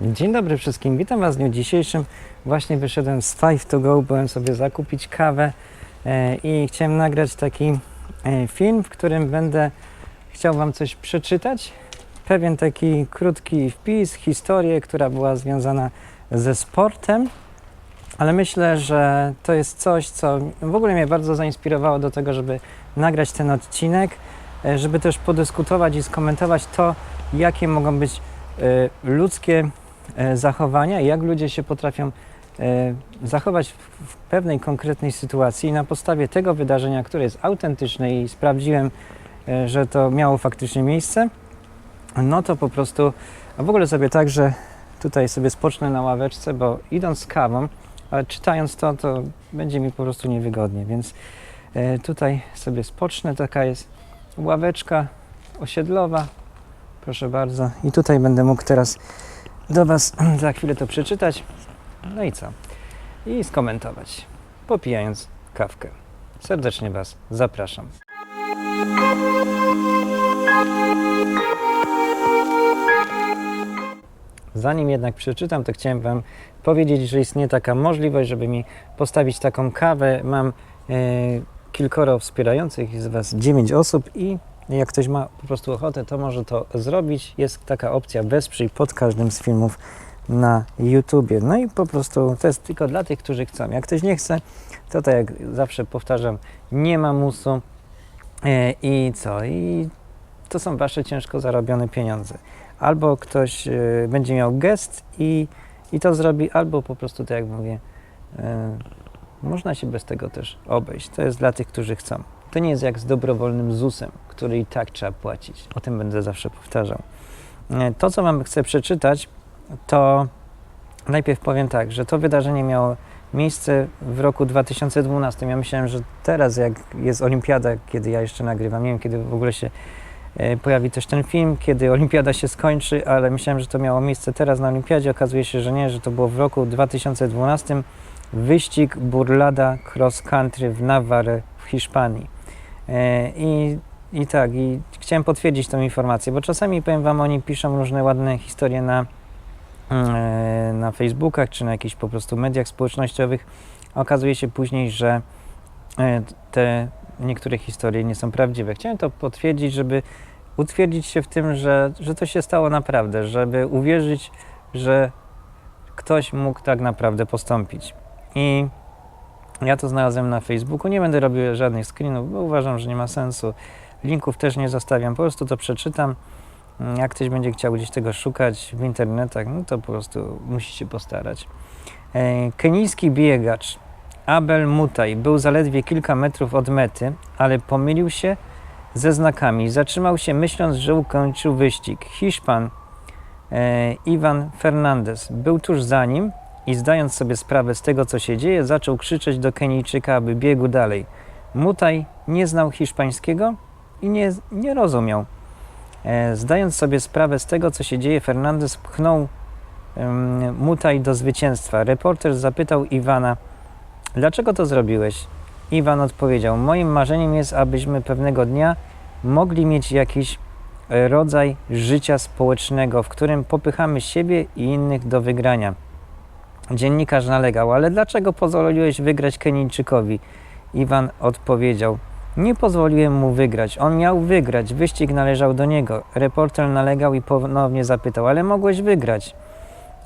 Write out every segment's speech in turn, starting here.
Dzień dobry wszystkim, witam Was w dniu dzisiejszym. Właśnie wyszedłem z Five to Go, byłem sobie zakupić kawę e, i chciałem nagrać taki e, film, w którym będę chciał Wam coś przeczytać. Pewien taki krótki wpis, historię, która była związana ze sportem, ale myślę, że to jest coś, co w ogóle mnie bardzo zainspirowało do tego, żeby nagrać ten odcinek, e, żeby też podyskutować i skomentować to, jakie mogą być ludzkie zachowania i jak ludzie się potrafią e, zachować w, pewnej konkretnej sytuacji. I na podstawie tego wydarzenia, które jest autentyczne i sprawdziłem, e, że to miało faktycznie miejsce, no to po prostu, a w ogóle sobie tak, że tutaj sobie spocznę na ławeczce, bo idąc z kawą, ale czytając to, to będzie mi po prostu niewygodnie, więc e, tutaj sobie spocznę, taka jest ławeczka osiedlowa, proszę bardzo. I tutaj będę mógł teraz do Was za chwilę to przeczytać. No i co? I skomentować, popijając kawkę. Serdecznie Was zapraszam. Zanim jednak przeczytam, to chciałem Wam powiedzieć, że istnieje taka możliwość, żeby mi postawić taką kawę. Mam e, kilkoro wspierających z Was 9 osób i jak ktoś ma po prostu ochotę, to może to zrobić. Jest taka opcja wesprzyj pod każdym z filmów na YouTubie. No i po prostu to jest tylko dla tych, którzy chcą. Jak ktoś nie chce, to tak jak zawsze powtarzam, nie ma musu e, i co? I to są Wasze ciężko zarobione pieniądze. Albo ktoś e, będzie miał gest i, i to zrobi, albo po prostu, tak jak mówię, e, można się bez tego też obejść. To jest dla tych, którzy chcą. To nie jest jak z dobrowolnym ZUS-em, który i tak trzeba płacić. O tym będę zawsze powtarzał. E, To, co Wam chcę przeczytać, to najpierw powiem tak, że to wydarzenie miało miejsce w roku 2012. Ja myślałem, że teraz, jak jest olimpiada, kiedy ja jeszcze nagrywam, nie wiem, kiedy w ogóle się e, pojawi też ten film, kiedy olimpiada się skończy, ale myślałem, że to miało miejsce teraz na olimpiadzie. Okazuje się, że nie, że to było w roku 2012. Wyścig Burlada Cross Country w Navarre w Hiszpanii. E, I, I tak, i chciałem potwierdzić tą informację, bo czasami, powiem Wam, oni piszą różne ładne historie na, e, na Facebookach czy na jakichś po prostu mediach społecznościowych. Okazuje się później, że e, te niektóre historie nie są prawdziwe. Chciałem to potwierdzić, żeby utwierdzić się w tym, że, że to się stało naprawdę, żeby uwierzyć, że ktoś mógł tak naprawdę postąpić. I ja to znalazłem na Facebooku. Nie będę robił żadnych screenów, bo uważam, że nie ma sensu. Linków też nie zostawiam, po prostu to przeczytam. Mm, Jak ktoś będzie chciał gdzieś tego szukać w internetach, no to po prostu musi się postarać. E, Kenijski biegacz Abel Mutaj był zaledwie kilka metrów od mety, ale pomylił się ze znakami. Zatrzymał się myśląc, że ukończył wyścig. Hiszpan e, Iwan Fernandez był tuż za nim i zdając sobie sprawę z tego, co się dzieje, zaczął krzyczeć do Kenijczyka, aby biegł dalej. Mutaj nie znał hiszpańskiego i nie, nie rozumiał. E, zdając sobie sprawę z tego, co się dzieje, Fernandez pchnął Mutaj do zwycięstwa. Reporter zapytał Iwana, dlaczego to zrobiłeś? Iwan odpowiedział, moim marzeniem jest, abyśmy pewnego dnia mogli mieć jakiś e, rodzaj życia społecznego, w którym popychamy siebie i innych do wygrania. Dziennikarz nalegał, ale dlaczego pozwoliłeś wygrać Kenijczykowi? Iwan odpowiedział, nie pozwoliłem mu wygrać. On miał wygrać, wyścig należał do niego. Reporter nalegał i ponownie zapytał, ale mogłeś wygrać.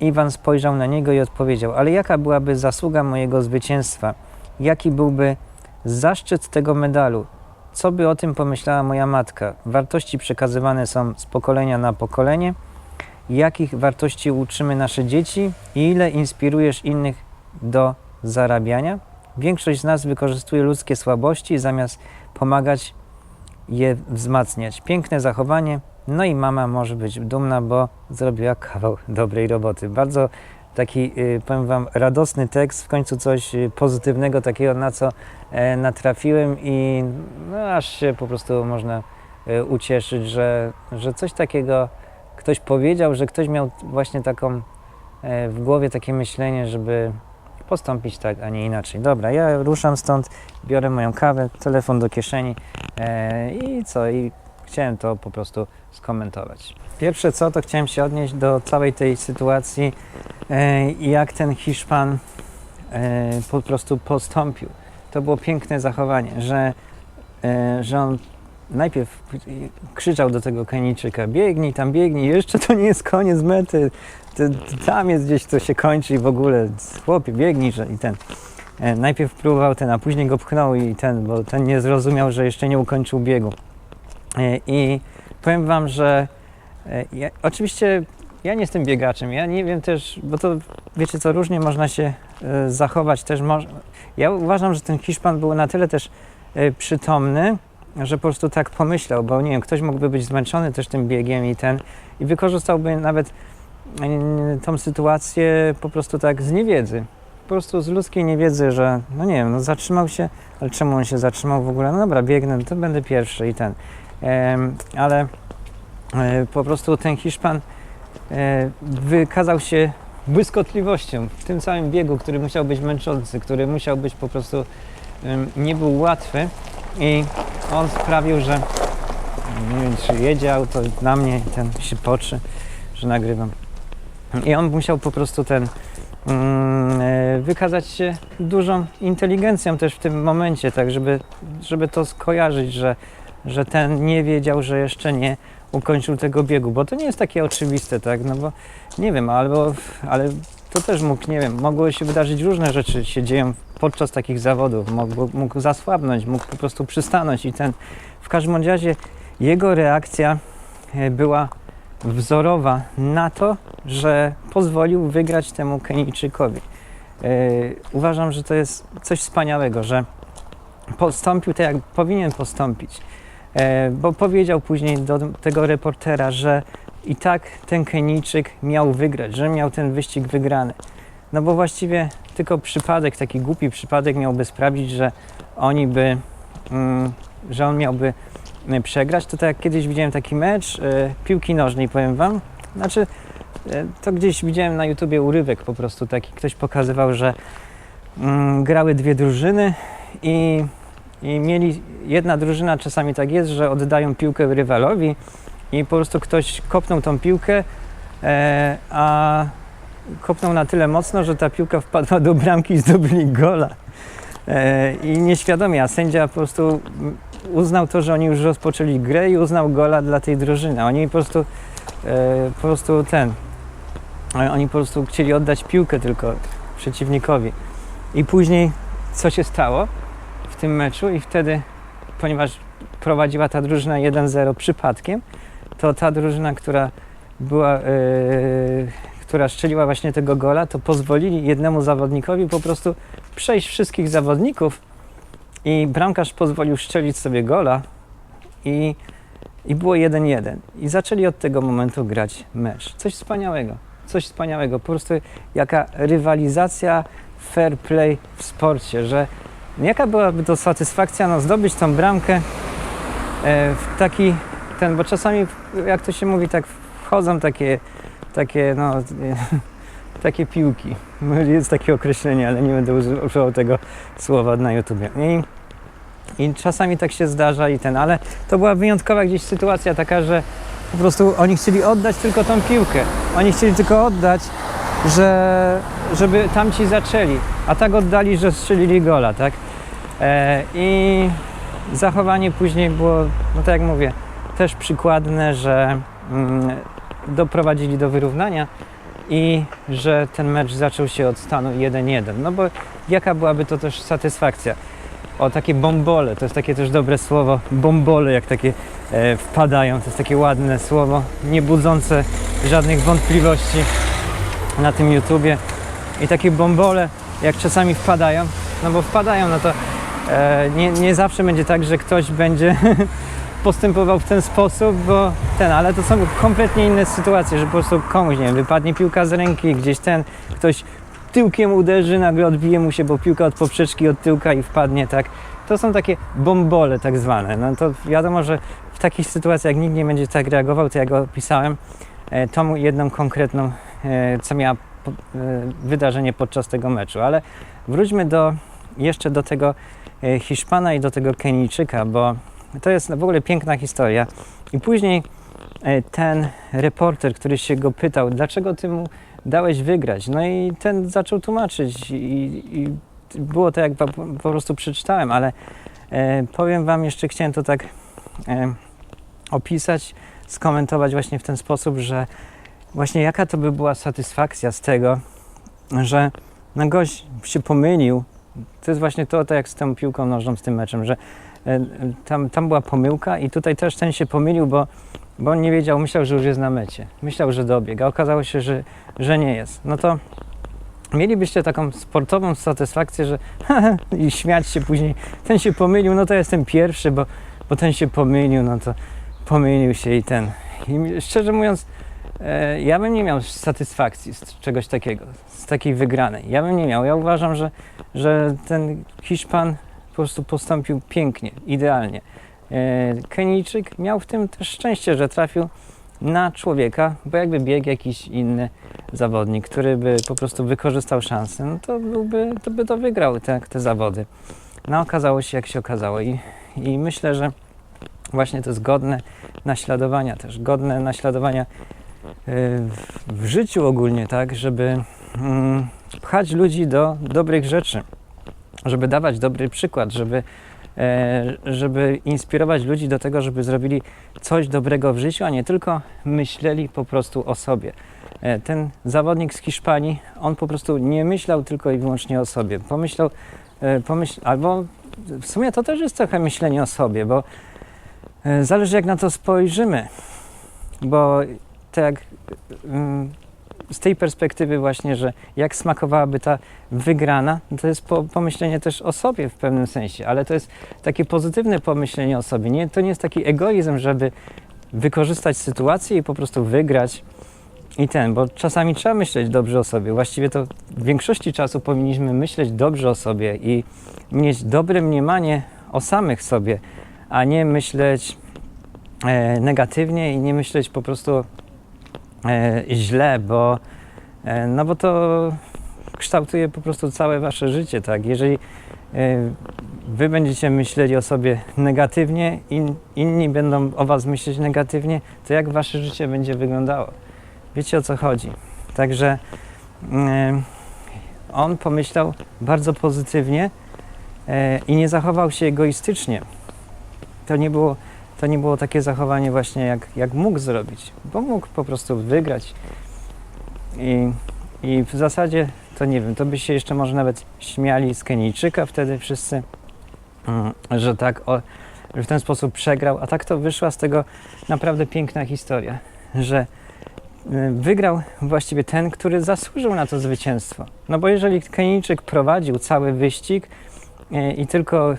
Iwan spojrzał na niego i odpowiedział, ale jaka byłaby zasługa mojego zwycięstwa? Jaki byłby zaszczyt tego medalu? Co by o tym pomyślała moja matka? Wartości przekazywane są z pokolenia na pokolenie. Jakich wartości uczymy nasze dzieci i ile inspirujesz innych do zarabiania? Większość z nas wykorzystuje ludzkie słabości zamiast pomagać je wzmacniać. Piękne zachowanie, no i mama może być dumna, bo zrobiła kawał dobrej roboty. Bardzo taki, y, powiem Wam, radosny tekst, w końcu coś y, pozytywnego, takiego na co e, natrafiłem i no, aż się po prostu można y, ucieszyć, że, że coś takiego ktoś powiedział, że ktoś miał właśnie taką e, w głowie takie myślenie, żeby postąpić tak, a nie inaczej. Dobra, ja ruszam stąd, biorę moją kawę, telefon do kieszeni e, i co? I chciałem to po prostu skomentować. Pierwsze co, to chciałem się odnieść do całej tej sytuacji e, i jak ten Hiszpan e, po prostu postąpił. To było piękne zachowanie, że, e, że on najpierw krzyczał do tego Kenijczyka, biegnij tam, biegnij, jeszcze to nie jest koniec mety, to, to tam jest gdzieś, to się kończy i w ogóle, chłopie, biegnij, że i ten. E, najpierw próbował ten, a później go pchnął i ten, bo ten nie zrozumiał, że jeszcze nie ukończył biegu. E, I powiem Wam, że e, ja, oczywiście ja nie jestem biegaczem, ja nie wiem też, bo to wiecie co, różnie można się zachować też. Moż... Ja uważam, że ten Hiszpan był na tyle też przytomny, że po prostu tak pomyślał, bo nie wiem, ktoś mógłby być zmęczony też tym biegiem i ten i wykorzystałby nawet e, tą sytuację po prostu tak z niewiedzy. Po prostu z ludzkiej niewiedzy, że no nie wiem, no zatrzymał się, ale czemu on się zatrzymał w ogóle? No dobra, biegnę, to będę pierwszy i ten. Ale e, po prostu ten Hiszpan e, wykazał się błyskotliwością w tym całym biegu, który musiał być męczący, który musiał być po prostu nie był łatwy i on sprawił, że nie wiem czy jedzie auto na mnie i ten się potrzy, że nagrywam. I on musiał po prostu ten mm, e, wykazać się dużą inteligencją też w tym momencie, tak żeby, żeby to skojarzyć, że, że ten nie wiedział, że jeszcze nie ukończył tego biegu, bo to nie jest takie oczywiste, tak, no bo nie wiem, albo, ale to też mógł, nie wiem, mogły się wydarzyć różne rzeczy, się dzieją podczas takich zawodów, mógł, mógł zasłabnąć, mógł po prostu przystanąć i ten, w każdym razie jego reakcja e, była wzorowa na to, że pozwolił wygrać temu Kenijczykowi. E, uważam, że to jest coś wspaniałego, że postąpił tak, jak powinien postąpić. E, bo powiedział później do tego reportera, że i tak ten Kenijczyk miał wygrać, że miał ten wyścig wygrany. No bo właściwie tylko przypadek, taki głupi przypadek miałby sprawić, że oni by, mm, że on miałby y, przegrać. To tak jak kiedyś widziałem taki mecz y, piłki nożnej, powiem wam. Znaczy, y, to gdzieś widziałem na YouTubie urywek po prostu taki. Ktoś pokazywał, że mm, grały dwie drużyny i, i mieli, jedna drużyna czasami tak jest, że oddają piłkę rywalowi i po prostu ktoś kopnął tą piłkę, e, a kopnął na tyle mocno, że ta piłka wpadła do bramki i zdobyli gola. E, I nieświadomie, a sędzia po prostu uznał to, że oni już rozpoczęli grę i uznał gola dla tej drużyny. Oni po prostu, e, po prostu ten, oni po prostu chcieli oddać piłkę tylko przeciwnikowi. I później co się stało w tym meczu i wtedy, ponieważ prowadziła ta drużyna 1-0 przypadkiem, to ta drużyna, która była, e, która strzeliła właśnie tego gola, to pozwolili jednemu zawodnikowi po prostu przejść wszystkich zawodników i bramkarz pozwolił strzelić sobie gola i, i było 1-1. I zaczęli od tego momentu grać mecz. Coś wspaniałego, coś wspaniałego. Po prostu jaka rywalizacja, fair play w sporcie, że jaka byłaby to satysfakcja, no zdobyć tą bramkę e, w taki ten, bo czasami, jak to się mówi, tak wchodzą takie, takie no, takie piłki. Jest takie określenie, ale nie będę uży- używał tego słowa na YouTubie. I, I czasami tak się zdarza i ten, ale to była wyjątkowa gdzieś sytuacja taka, że po prostu oni chcieli oddać tylko tą piłkę. Oni chcieli tylko oddać, że, żeby tamci zaczęli, a tak oddali, że strzelili gola, tak? E, I zachowanie później było, no tak jak mówię, też przykładne, że mm, doprowadzili do wyrównania i że ten mecz zaczął się od stanu 1-1. No bo jaka byłaby to też satysfakcja? O, takie bombole, to jest takie też dobre słowo, bombole jak takie e, wpadają, to jest takie ładne słowo, nie budzące żadnych wątpliwości na tym YouTubie. I takie bombole jak czasami wpadają, no bo wpadają, no to e, nie, nie zawsze będzie tak, że ktoś będzie postępował w ten sposób, bo ten, ale to są kompletnie inne sytuacje, że po prostu komuś, nie wiem, wypadnie piłka z ręki, gdzieś ten, ktoś tyłkiem uderzy, nagle odbije mu się, bo piłka od poprzeczki, od tyłka i wpadnie, tak. To są takie bombole tak zwane. No to wiadomo, że w takich sytuacjach nikt nie będzie tak reagował, to ja go opisałem, e, tą jedną konkretną, e, co miała e, wydarzenie podczas tego meczu. Ale wróćmy do, jeszcze do tego Hiszpana i do tego Kenijczyka, bo to jest w ogóle piękna historia. I później e, ten reporter, który się go pytał, dlaczego ty mu dałeś wygrać? No i ten zaczął tłumaczyć i, i było to jak po, po prostu przeczytałem, ale e, powiem wam jeszcze, chciałem to tak e, opisać, skomentować właśnie w ten sposób, że właśnie jaka to by była satysfakcja z tego, że no gość się pomylił. To jest właśnie to, to jak z tą piłką nożną, z tym meczem, że tam, tam była pomyłka i tutaj też ten się pomylił, bo, bo on nie wiedział, myślał, że już jest na mecie. Myślał, że dobiega, okazało się, że, że nie jest. No to mielibyście taką sportową satysfakcję, że i śmiać się później, ten się pomylił, no to jestem pierwszy, bo, bo ten się pomylił, no to pomylił się i ten. I szczerze mówiąc, e, ja bym nie miał satysfakcji z czegoś takiego, z takiej wygranej. Ja bym nie miał. Ja uważam, że, że ten Hiszpan po prostu postąpił pięknie, idealnie. E, Kenijczyk miał w tym też szczęście, że trafił na człowieka, bo jakby biegł jakiś inny zawodnik, który by po prostu wykorzystał szansę, no to, byłby, to by to wygrał te, te zawody. No okazało się jak się okazało i, i myślę, że właśnie to jest godne naśladowania też, godne naśladowania y, w, w życiu ogólnie, tak, żeby mm, pchać ludzi do dobrych rzeczy, żeby dawać dobry przykład, żeby, e, żeby inspirować ludzi do tego, żeby zrobili coś dobrego w życiu, a nie tylko myśleli po prostu o sobie. E, Ten zawodnik z Hiszpanii, on po prostu nie myślał tylko i wyłącznie o sobie. Pomyślał, e, pomyśl, albo w sumie to też jest trochę myślenie o sobie, bo zależy jak na to spojrzymy. Bo tak mm, z tej perspektywy właśnie, że jak smakowałaby ta wygrana, no to jest po, pomyślenie też o sobie w pewnym sensie, ale to jest takie pozytywne pomyślenie o sobie. Nie, to nie jest taki egoizm, żeby wykorzystać sytuację i po prostu wygrać i ten, bo czasami trzeba myśleć dobrze o sobie. Właściwie to w większości czasu powinniśmy myśleć dobrze o sobie i mieć dobre mniemanie o samych sobie, a nie myśleć e, negatywnie i nie myśleć po prostu źle, bo, e, no bo to kształtuje po prostu całe wasze życie, tak? Jeżeli e, wy będziecie myśleli o sobie negatywnie, in, inni będą o was myśleć negatywnie, to jak wasze życie będzie wyglądało? Wiecie o co chodzi. Także e, on pomyślał bardzo pozytywnie e, i nie zachował się egoistycznie. To nie było, to nie było takie zachowanie właśnie jak, jak mógł zrobić, bo mógł po prostu wygrać. I, I w zasadzie to nie wiem, to by się jeszcze może nawet śmiali z Kenijczyka wtedy wszyscy, mm, że tak o, że w ten sposób przegrał, a tak to wyszła z tego naprawdę piękna historia, że y, wygrał właściwie ten, który zasłużył na to zwycięstwo. No bo jeżeli Kenijczyk prowadził cały wyścig y, i tylko,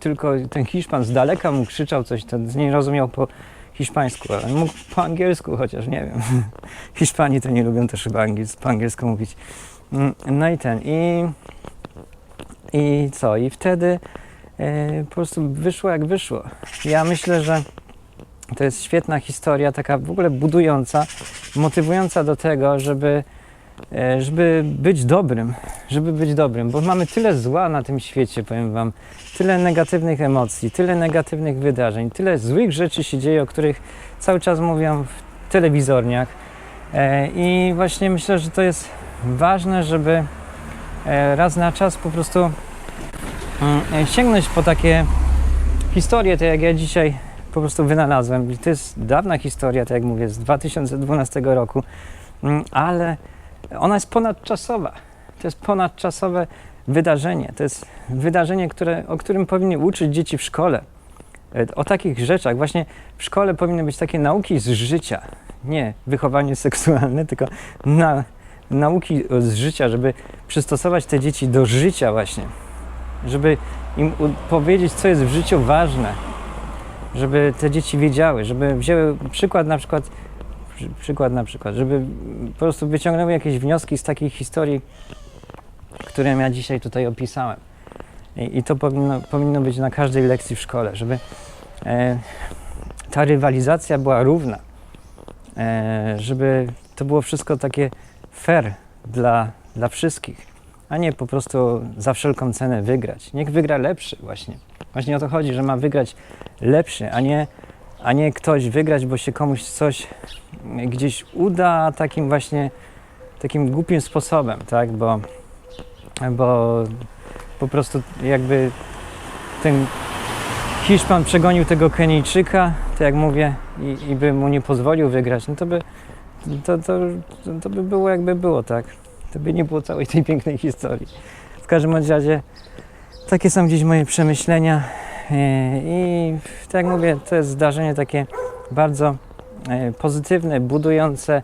tylko ten Hiszpan z daleka mu krzyczał coś, to nie rozumiał po hiszpańsku, ale mógł po angielsku chociaż, nie wiem. Hiszpanii to nie lubią też chyba angiels- po angielsku mówić. Mm, No i ten, i, i co? I wtedy e, po prostu wyszło jak wyszło. Ja myślę, że to jest świetna historia, taka w ogóle budująca, motywująca do tego, żeby, żeby być dobrym, żeby być dobrym, bo mamy tyle zła na tym świecie, powiem Wam, tyle negatywnych emocji, tyle negatywnych wydarzeń, tyle złych rzeczy się dzieje, o których cały czas mówią w telewizorniach. E, I właśnie myślę, że to jest ważne, żeby e, raz na czas po prostu mm, sięgnąć po takie historie, tak jak ja dzisiaj po prostu wynalazłem. To jest dawna historia, tak jak mówię, z 2012 roku, Mm, ale ona jest ponadczasowa. To jest ponadczasowe wydarzenie. To jest wydarzenie, które, o którym powinny uczyć dzieci w szkole. E, O takich rzeczach. Właśnie w szkole powinny być takie nauki z życia. Nie wychowanie seksualne, tylko na, nauki z życia, żeby przystosować te dzieci do życia właśnie. Żeby im powiedzieć, co jest w życiu ważne. Żeby te dzieci wiedziały, żeby wzięły przykład na przykład, przy- przykład na przykład, żeby po prostu wyciągnęły jakieś wnioski z takich historii, które ja dzisiaj tutaj opisałem. I, i to powinno, powinno być na każdej lekcji w szkole, żeby e, ta rywalizacja była równa, e, żeby to było wszystko takie fair dla, dla wszystkich, a nie po prostu za wszelką cenę wygrać. Niech wygra lepszy właśnie. Właśnie o to chodzi, że ma wygrać lepszy, a nie, a nie ktoś wygrać, bo się komuś coś gdzieś uda takim właśnie takim głupim sposobem, tak? Bo, bo po prostu jakby ten Hiszpan przegonił tego Kenijczyka, to jak mówię, i, i by mu nie pozwolił wygrać, no to by, to, to, to by było jakby było, tak? To by nie było całej tej pięknej historii. W każdym razie takie są gdzieś moje przemyślenia i tak jak mówię, to jest zdarzenie takie bardzo e, pozytywne, budujące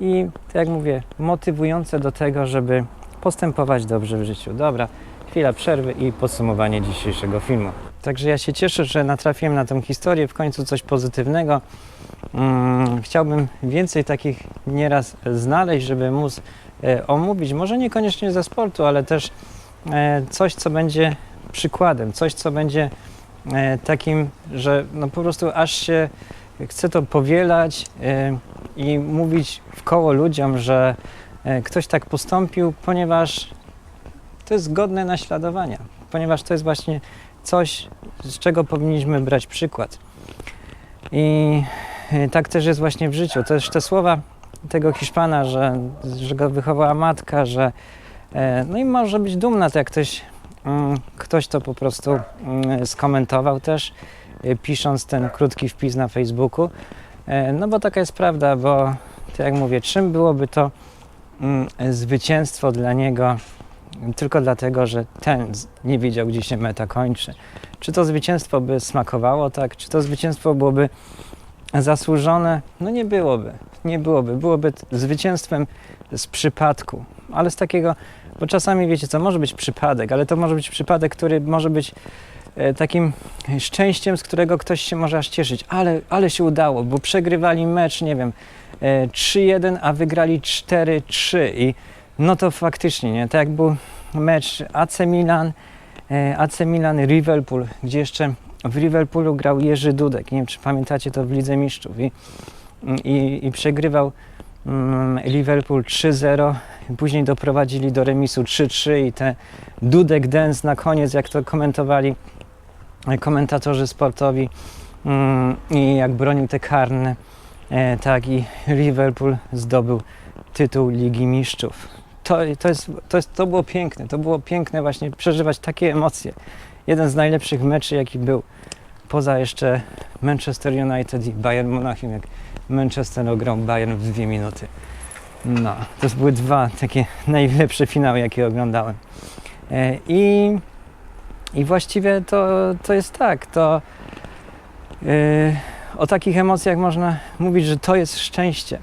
i tak jak mówię, motywujące do tego, żeby postępować dobrze w życiu. Dobra, chwila przerwy i podsumowanie dzisiejszego filmu. Także ja się cieszę, że natrafiłem na tę historię, w końcu coś pozytywnego. Mm, chciałbym więcej takich nieraz znaleźć, żeby móc e, omówić, może niekoniecznie ze sportu, ale też e, coś, co będzie przykładem, coś, co będzie e, takim, że no po prostu aż się chce to powielać e, i mówić w koło ludziom, że e, ktoś tak postąpił, ponieważ to jest godne naśladowania, ponieważ to jest właśnie coś, z czego powinniśmy brać przykład. I e, tak też jest właśnie w życiu. Też te słowa tego Hiszpana, że, że go wychowała matka, że e, no i może być dumna, to jak ktoś, ktoś to po prostu mm, skomentował też, e, pisząc ten krótki wpis na Facebooku. E, No bo taka jest prawda, bo tak jak mówię, czym byłoby to mm, zwycięstwo dla niego tylko dlatego, że ten nie wiedział, gdzie się meta kończy. Czy to zwycięstwo by smakowało tak? Czy to zwycięstwo byłoby zasłużone? No nie byłoby. Nie byłoby. Byłoby zwycięstwem z przypadku. Ale z takiego, bo czasami wiecie co, może być przypadek, ale to może być przypadek, który może być e, takim szczęściem, z którego ktoś się może aż cieszyć. Ale, ale się udało, bo przegrywali mecz, nie wiem, e, 3-1, a wygrali 4-3 i no to faktycznie, nie? Tak jak był mecz AC Milan, e, AC Milan Liverpool, gdzie jeszcze w Liverpoolu grał Jerzy Dudek. Nie wiem, czy pamiętacie to w Lidze Mistrzów. I, i, i przegrywał Liverpool 3-0. Później doprowadzili do remisu 3-3 i te Dudek Dance na koniec, jak to komentowali komentatorzy sportowi mm, i jak bronił te karne, e, tak i Liverpool zdobył tytuł Ligi Mistrzów. To, to, jest, to, jest, to było piękne, to było piękne właśnie przeżywać takie emocje. Jeden z najlepszych meczy, jaki był, poza jeszcze Manchester United i Bayern Monachium, jak Manchester ograł Bayern w dwie minuty. No, to były dwa takie najlepsze finały, jakie oglądałem. E, I, i właściwie to, to jest tak, to e, o takich emocjach można mówić, że to jest szczęście.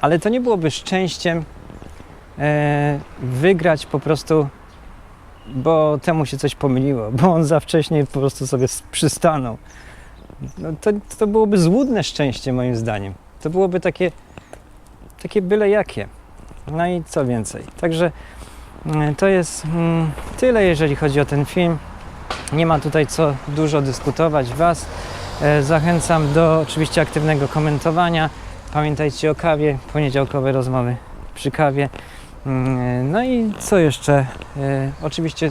Ale to nie byłoby szczęściem e, wygrać po prostu, bo temu się coś pomyliło, bo on za wcześnie po prostu sobie przystanął. No to, to byłoby złudne szczęście moim zdaniem. To byłoby takie, takie byle jakie. No i co więcej. Także mm, to jest mm, tyle, jeżeli chodzi o ten film. Nie ma tutaj co dużo dyskutować. Was e, zachęcam do oczywiście aktywnego komentowania. Pamiętajcie o kawie, poniedziałkowe rozmowy przy kawie. Mm, No i co jeszcze? E, oczywiście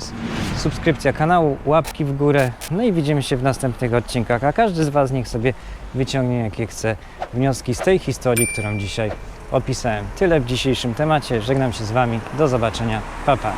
subskrypcja kanału, łapki w górę. No i widzimy się w następnych odcinkach. A każdy z Was niech sobie wyciągnie jakie chce wnioski z tej historii, którą dzisiaj opisałem. Tyle w dzisiejszym temacie. Żegnam się z Wami. Do zobaczenia. Pa, pa.